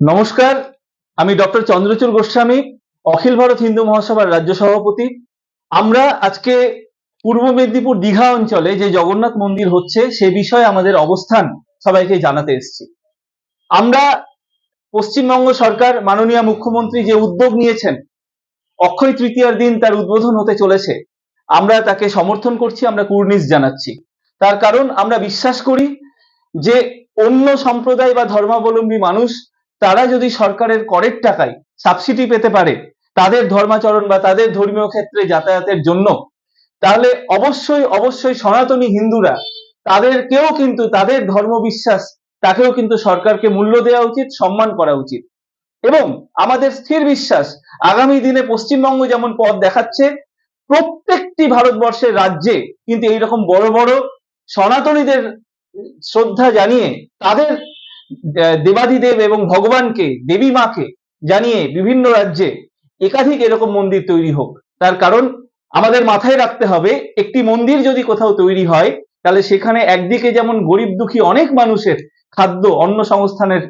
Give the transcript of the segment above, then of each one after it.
নমস্কার, আমি ডক্টর চন্দ্রচূড় গোস্বামী, অখিল ভারত হিন্দু মহাসভার রাজ্য সভাপতি। আমরা আজকে পূর্ব মেদিনীপুর দীঘা অঞ্চলে যে জগন্নাথ মন্দির হচ্ছে, সে বিষয়ে আমাদের অবস্থান সবাইকে জানাতে এসেছি। আমরা পশ্চিমবঙ্গ সরকার, মাননীয় মুখ্যমন্ত্রী যে উদ্যোগ নিয়েছেন, অক্ষয় তৃতীয়ার দিন তার উদ্বোধন হতে চলেছে। আমরা তাকে সমর্থন করছি, আমরা কুর্নিশ জানাচ্ছি। তার কারণ আমরা বিশ্বাস করি যে অন্য সম্প্রদায় বা ধর্মাবলম্বী মানুষ তারা যদি সরকারের করের টাকায় সাবসিডি পেতে পারে তাদের ধর্মাচরণ বা তাদের ধর্মীয় ক্ষেত্রে যাতায়াতের জন্য, তাহলে অবশ্যই অবশ্যই সনাতনী হিন্দুরা তাদেরকেও কিন্তু, তাদের ধর্ম বিশ্বাস তাকেও কিন্তু সরকারকে মূল্য দেওয়া উচিত, সম্মান করা উচিত। এবং আমাদের স্থির বিশ্বাস, আগামী দিনে পশ্চিমবঙ্গ যেমন পথ দেখাচ্ছে, প্রত্যেকটি ভারতবর্ষের রাজ্যে কিন্তু এইরকম বড় বড় সনাতনীদের শ্রদ্ধা জানিয়ে তাদের দেবাদিদেব এবং ভগবানকে, দেবী মাকে জানিয়ে বিভিন্ন রাজ্যে একাধিক এরকম মন্দির তৈরি হোক। তার কারণ আমাদের মাথায় রাখতে হবে, একটি মন্দির যদি কোথাও তৈরি হয়, তাহলে সেখানে একদিকে যেমন গরিব দুঃখী অনেক মানুষের খাদ্য অন্ন সংস্থানের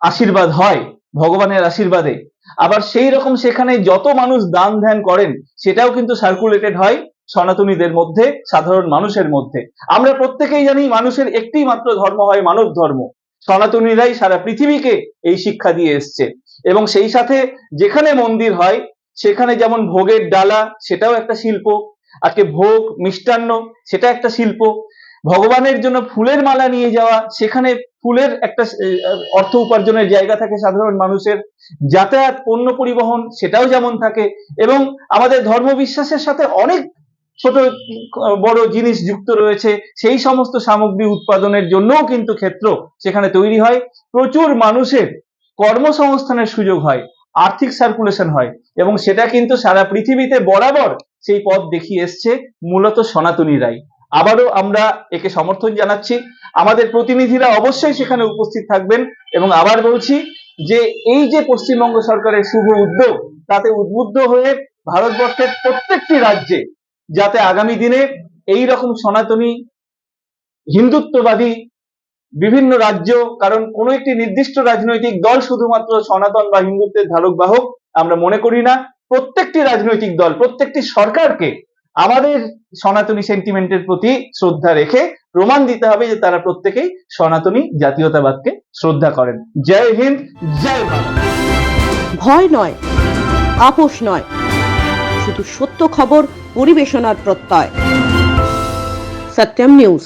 আশীর্বাদ হয়, ভগবানের আশীর্বাদে, আবার সেই রকম সেখানে যত মানুষ দান ধ্যান করেন, সেটাও কিন্তু সার্কুলেটেড হয় সনাতনীদের মধ্যে, সাধারণ মানুষের মধ্যে। আমরা প্রত্যেকেই জানি মানুষের একটি মাত্র ধর্ম হয় মানব ধর্ম সনাতনীরাই সারা পৃথিবীকে এই শিক্ষা দিয়ে এসছে। এবং সেই সাথে যেখানে মন্দির হয়, সেখানে যেমন ভোগের ডালা, সেটাও একটা শিল্প। আজকে ভোগ, মিষ্টান্ন, সেটা একটা শিল্প। ভগবানের জন্য ফুলের মালা নিয়ে যাওয়া, সেখানে ফুলের একটা অর্থ উপার্জনের জায়গা থাকে সাধারণ মানুষের। যাতায়াত, পণ্য পরিবহন, সেটাও যেমন থাকে। এবং আমাদের ধর্ম বিশ্বাসের সাথে অনেক ছোট, বড় জিনিস যুক্ত রয়েছে, সেই সমস্ত সামগ্রী উৎপাদনের জন্যও কিন্তু ক্ষেত্র সেখানে তৈরি হয়। প্রচুর মানুষের কর্মসংস্থানের সুযোগ হয়, আর্থিক সার্কুলেশন হয় এবং সেটা কিন্তু সারা পৃথিবীতে বরাবর সেই পথ দেখিয়ে এসছে মূলত সনাতনীরাই আবারও আমরা একে সমর্থন জানাচ্ছি। আমাদের প্রতিনিধিরা অবশ্যই সেখানে উপস্থিত থাকবেন এবং আবার বলছি যে এই যে পশ্চিমবঙ্গ সরকারের শুভ উদ্যোগ, তাতে উদ্বুদ্ধ হয়ে ভারতবর্ষের প্রত্যেকটি রাজ্যে যাতে আগামী দিনে এই রকম সনাতনী হিন্দুত্ববাদী বিভিন্ন রাজ্য, কারণ কোনো একটি নির্দিষ্ট রাজনৈতিক দল শুধুমাত্র সনাতন বা হিন্দুত্বের ধারক বাহক আমরা মনে করি না। প্রত্যেকটি রাজনৈতিক দল, প্রত্যেকটি সরকারকে আমাদের সনাতনী সেন্টিমেন্টের প্রতি শ্রদ্ধা রেখে প্রমাণ দিতে হবে যে তারা প্রত্যেকেই সনাতনী জাতীয়তাবাদকে শ্রদ্ধা করেন। জয় হিন্দ, জয় ভারত। ভয় নয়, আপোষ নয়। শুধু সত্য খবর পরিবেশনার প্রত্যয় সত্যম নিউজ